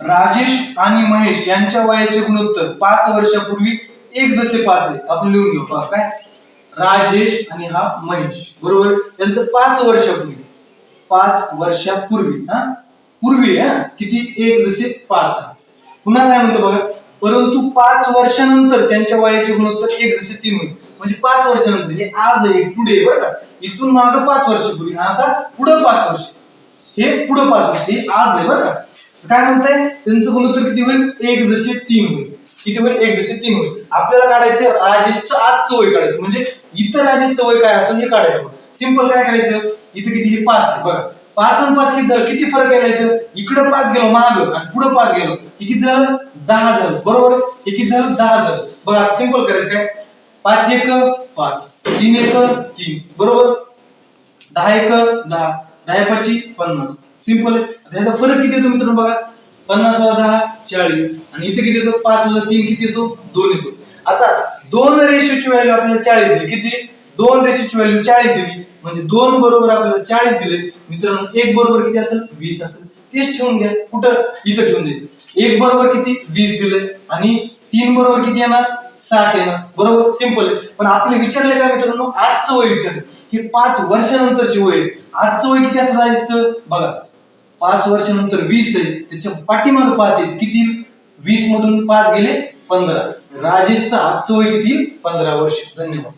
राजेश आणि महेश यांच्या वयाचे गुणोत्तर पाच वर्षापूर्वी एक जसे पाच आहे. आपण लिहून घेऊ. पहा काय? राजेश आणि हा महेश. बरोबर? यांचं पाच वर्षापूर्वी. पाच वर्षापूर्वी. हा? पूर्वी हा? किती? एक जसे पाच आहे. पुन्हा काय म्हणतो बघा? परंतु पाच वर्षानंतर त्यांच्या वयाचे गुणोत्तर एक जसे तीन होईल. म्हणजे पाच वर्षानंतर. हे आज आहे पुढे बरं का? इथून माग पाच वर्ष पूर्वी आता पुढं पाच वर्ष. हे पुढं पाच वर्ष. हे आज आहे बरं का? काय म्हणताय? त्यांचं गुणोत्तर किती होईल? एक जसे तीन होईल. किती होईल? एक जसे तीन होईल. आपल्याला काढायचं राजेशचं आजचं वय काढायचं. म्हणजे इतर राजेशचं वय काय असेल हे काढायचं सिंपल काय करायचं? इथं किती हे पाच आहे. बघा. पाच आणि पाच किती झालं? किती फरक यायला इथं? इकडं पाच गेलो माग. आणि पुढं पाच गेलो. हे किती झालं? दहा झालं. बरोबर? हे किती झालं? दहा झालं. बघा सिंपल करायचं काय? पाच एक पाच. तीन एक तीन. बरोबर? दहा एक दहा. दहा पाची पन्नास. सिंपल आहे. ह्याचा फरक किती येतो मित्रांनो बघा? पन्नास वजा दहा चाळीस. आणि इथे किती येतो? पाच वजा तीन किती येतो? दोन येतो. आता दोन रेशोची व्हॅल्यू आपल्याला चाळीस दिली. किती दोन रेशोची व्हॅल्यू चाळीस दिली. म्हणजे दोन बरोबर आपल्याला चाळीस दिले. मित्रांनो एक बरोबर किती असेल? वीस असेल. तेच ठेवून घ्या. कुठं? इथं ठेवून द्यायचं. एक बरोबर किती? वीस दिले. आणि तीन बरोबर किती येणार? साठ येणार. बरोबर? सिंपल आहे. पण आपले विचारले काय मित्रांनो? आजचं वय विचारलं. हे पाच वर्षानंतरची वय आजचं वय किती असं राहायचं बघा. पाच वर्षानंतर वीस आहे त्याच्या पाठीमागे पाच आहे किती? वीस मधून पाच गेले पंधरा. राजेशचं आजचं वय किती? पंधरा वर्ष. धन्यवाद.